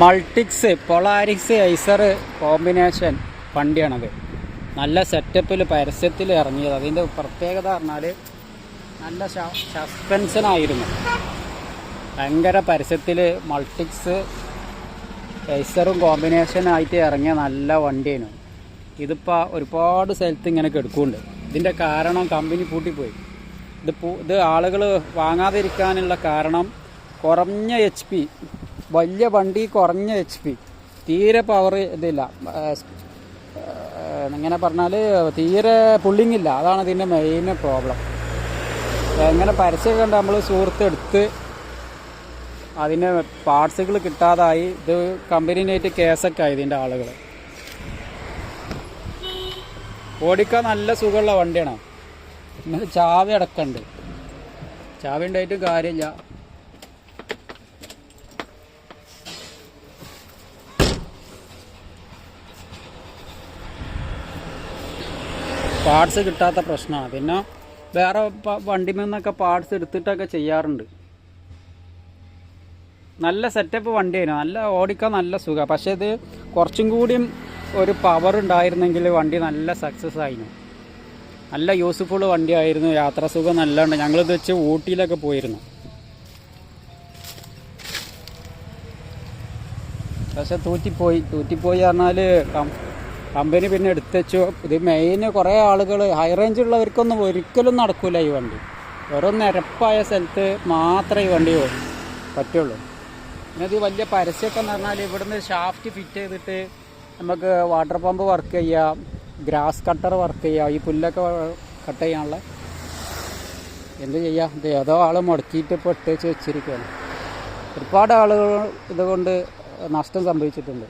Multics പൊളാരിക്സ് IISER combination വണ്ടിയാണത്. നല്ല സെറ്റപ്പിൽ പരസ്യത്തിൽ ഇറങ്ങിയത്. അതിന്റെ പ്രത്യേകത പറഞ്ഞാൽ നല്ല സസ്പെൻഷനായിരുന്നു ഭയങ്കര പരസ്യത്തിൽ മൾട്ടിക്സ് ഐസറും കോമ്പിനേഷൻ ആയിട്ട് ഇറങ്ങിയ നല്ല വണ്ടിയാണ് ഇതിപ്പോൾ ഒരുപാട് സ്ഥലത്ത് ഇങ്ങനെ കെടുക്കുന്നുണ്ട്. ഇതിന്റെ കാരണം കമ്പനി പൂട്ടിപ്പോയി. ഇത് ഇത് ആളുകൾ വാങ്ങാതിരിക്കാനുള്ള കാരണം കുറഞ്ഞ എച്ച് പി വലിയ വണ്ടി കുറഞ്ഞ എച്ച് പി തീരെ പവർ ഇതില്ല. എങ്ങനെ പറഞ്ഞാൽ തീരെ പുള്ളിങ് ഇല്ല. അതാണ് ഇതിന്റെ മെയിൻ പ്രോബ്ലം എങ്ങനെ പരസ്യം കണ്ട് നമ്മൾ സുഹൃത്ത് എടുത്ത് അതിന് പാർട്സുകൾ കിട്ടാതായി. ഇത് കമ്പനിയായിട്ട് കേസൊക്കെ ആയി ഇതിന്റെ ആളുകൾ ഓടിക്കാൻ നല്ല സുഖമുള്ള വണ്ടിയാണ്. ചാവി അടക്കമുണ്ട് ചാവി ഉണ്ടായിട്ടും കാര്യമില്ല. പാർട്സ് കിട്ടാത്ത പ്രശ്നമാണ് പിന്നെ വേറെ വണ്ടിയിൽ നിന്നൊക്കെ പാർട്സ് എടുത്തിട്ടൊക്കെ ചെയ്യാറുണ്ട്. നല്ല സെറ്റപ്പ് വണ്ടിയായിരുന്നു. നല്ല ഓടിക്കാൻ നല്ല സുഖമാണ് പക്ഷേ ഇത് കുറച്ചും കൂടിയും ഒരു പവർ ഉണ്ടായിരുന്നെങ്കിൽ വണ്ടി നല്ല സക്സസ് ആയിരുന്നു. നല്ല യൂസ്ഫുൾ വണ്ടിയായിരുന്നു. യാത്രാ സുഖം നല്ല ഞങ്ങൾ ഞങ്ങളിത് വെച്ച് ഊട്ടിയിലൊക്കെ പോയിരുന്നു. പക്ഷെ തൂറ്റിപ്പോയി. തൂറ്റിപ്പോയി പറഞ്ഞാൽ കമ്പനി പിന്നെ എടുത്തുവെച്ചു ഇത് മെയിൻ കുറേ ആളുകൾ ഹൈ റേഞ്ച് ഉള്ളവർക്കൊന്നും ഒരിക്കലും നടക്കില്ല ഈ വണ്ടി. വെറും നിരപ്പായ സ്ഥലത്ത് മാത്രമേ ഈ വണ്ടി പറ്റുള്ളൂ. പിന്നെ ഇത് വലിയ പരസ്യമൊക്കെ എന്ന് പറഞ്ഞാൽ ഇവിടുന്ന് ഷാഫ്റ്റ് ഫിറ്റ് ചെയ്തിട്ട് നമുക്ക് വാട്ടർ പമ്പ് വർക്ക് ചെയ്യാം ഗ്രാസ് കട്ടർ വർക്ക് ചെയ്യാം ഈ പുല്ലൊക്കെ കട്ട് ചെയ്യാനുള്ള. എന്ത് ചെയ്യാം? ഇത് ഏതോ ആൾ മുടക്കിയിട്ട് ഇപ്പോൾ ഇട്ടേച്ച് വെച്ചിരിക്കുകയാണ്. ഒരുപാട് ആളുകൾ ഇതുകൊണ്ട് നഷ്ടം സംഭവിച്ചിട്ടുണ്ട്.